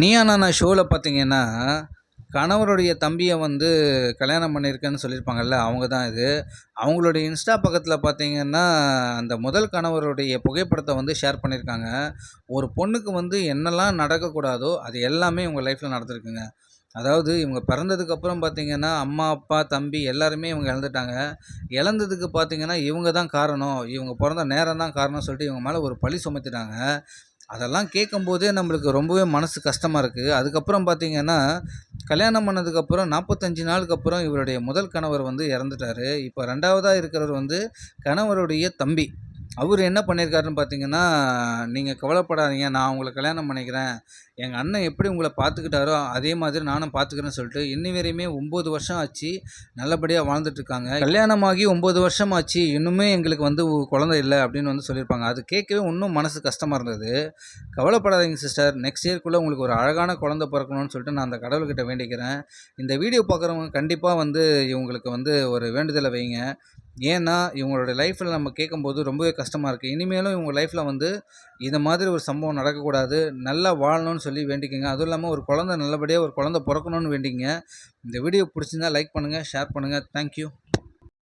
நீயா நானா ஷோவில் பார்த்தீங்கன்னா கணவருடைய தம்பியை வந்து கல்யாணம் பண்ணியிருக்கேன்னு சொல்லியிருப்பாங்கல்ல அவங்க தான் இது. அவங்களுடைய இன்ஸ்டா பக்கத்தில் பார்த்தீங்கன்னா அந்த முதல் கணவருடைய புகைப்படத்தை வந்து ஷேர் பண்ணியிருக்காங்க. ஒரு பொண்ணுக்கு வந்து என்னெல்லாம் நடக்கக்கூடாதோ அது எல்லாமே இவங்க லைஃப்பில் நடந்திருக்குங்க. அதாவது இவங்க பிறந்ததுக்கப்புறம் பார்த்தீங்கன்னா அம்மா அப்பா தம்பி எல்லாருமே இவங்க இழந்துட்டாங்க. இழந்ததுக்கு பார்த்தீங்கன்னா இவங்க தான் காரணம். இவங்க பிறந்த நேரம் தான் காரணம் சொல்லிட்டு இவங்க மேலே ஒரு பழி சுமத்திட்டாங்க. அதெல்லாம் கேட்கும்போதே நம்மளுக்கு ரொம்பவே மனசு கஷ்டமாக இருக்குது அதுக்கப்புறம் பார்த்தீங்கன்னா கல்யாணம் பண்ணதுக்கப்புறம் நாற்பத்தஞ்சு நாளுக்கு அப்புறம் இவருடைய முதல் கணவர் வந்து இறந்துட்டார். இப்போ ரெண்டாவதாக இருக்கிறவர் வந்து கணவருடைய தம்பி. அவர் என்ன பண்ணியிருக்காருன்னு பார்த்தீங்கன்னா நீங்கள் கவலைப்படாதீங்க நான் உங்களை கல்யாணம் பண்ணிக்கிறேன். எங்கள் அண்ணன் எப்படி உங்களை பார்த்துக்கிட்டாரோ அதே மாதிரி நானும் பார்த்துக்கிறேன்னு சொல்லிட்டு இன்னி வரையுமே ஒம்பது வருஷம் ஆச்சு நல்லபடியாக வாழ்ந்துட்டுருக்காங்க கல்யாணமாகி ஒம்பது வருஷம் ஆச்சு இன்னுமே எங்களுக்கு வந்து குழந்தை இல்லை அப்படின்னு வந்து சொல்லியிருப்பாங்க. அது கேட்கவே இன்னும் மனசு கஷ்டமாக இருந்தது. கவலைப்படாதீங்க சிஸ்டர் நெக்ஸ்ட் இயர்க்குள்ளே உங்களுக்கு ஒரு அழகான குழந்தை பிறக்கணும்னு சொல்லிட்டு நான் அந்த கடவுள்கிட்ட வேண்டிக்கிறேன். இந்த வீடியோ பார்க்குறவங்க கண்டிப்பாக வந்து இவங்களுக்கு வந்து ஒரு வேண்டுதலை வைங்க. ஏன்னா இவங்களோட லைஃப்பில் நம்ம கேட்கும்போது ரொம்பவே கஷ்டமாக இருக்குது இனிமேலும் இவங்க லைஃப்பில் வந்து இந்த மாதிரி ஒரு சம்பவம் நடக்கக்கூடாது. நல்லா வாழணும்னு சொல்லி வேண்டிக்கங்க. அதுவும் இல்லாமல் ஒரு குழந்த நல்லபடியாக ஒரு குழந்த பிறக்கணும்னு வேண்டிங்க இந்த வீடியோ பிடிச்சிருந்தா லைக் பண்ணுங்கள் ஷேர் பண்ணுங்கள் தேங்க்யூ